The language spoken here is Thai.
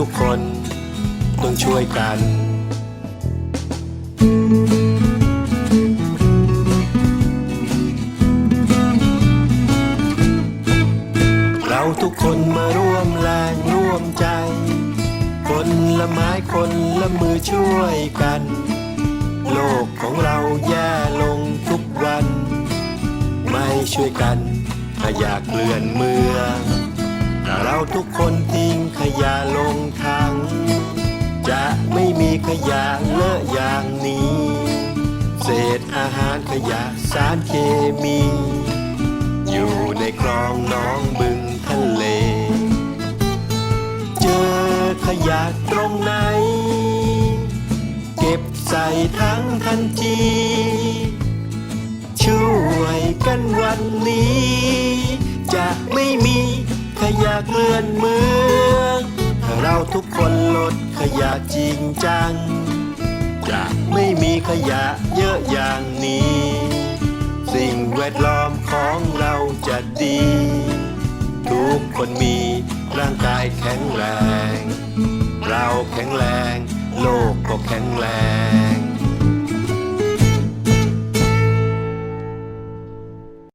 ทุกคนต้องช่วยกัน เราทุกคนมาร่วมแรงร่วมใจ คนละไม้คนละมือช่วยกัน โลกของเราแย่ลงทุกวัน ไม่ช่วยกันขยะเกลื่อนเมืองเราทุกคนทิ้งข ยะลงถัง จะไม่มีขยะเลอะอย่างนี้ เศษอาหารขยะสารเคมี อยู่ในคลองน้องบึงทะเล เจอขยะตรงไหน เก็บใส่ทั้งทันทีช่วยกันวันนี้ จะไม่มีขยะเกลื่อนมือ เราทุกคนลดขยะจริงจัง จะไม่มีขยะเยอะอย่างนี้ สิ่งแวดล้อมของเราจะดี ทุกคนมีร่างกายแข็งแรง เราแข็งแรง โลกก็แข็งแรง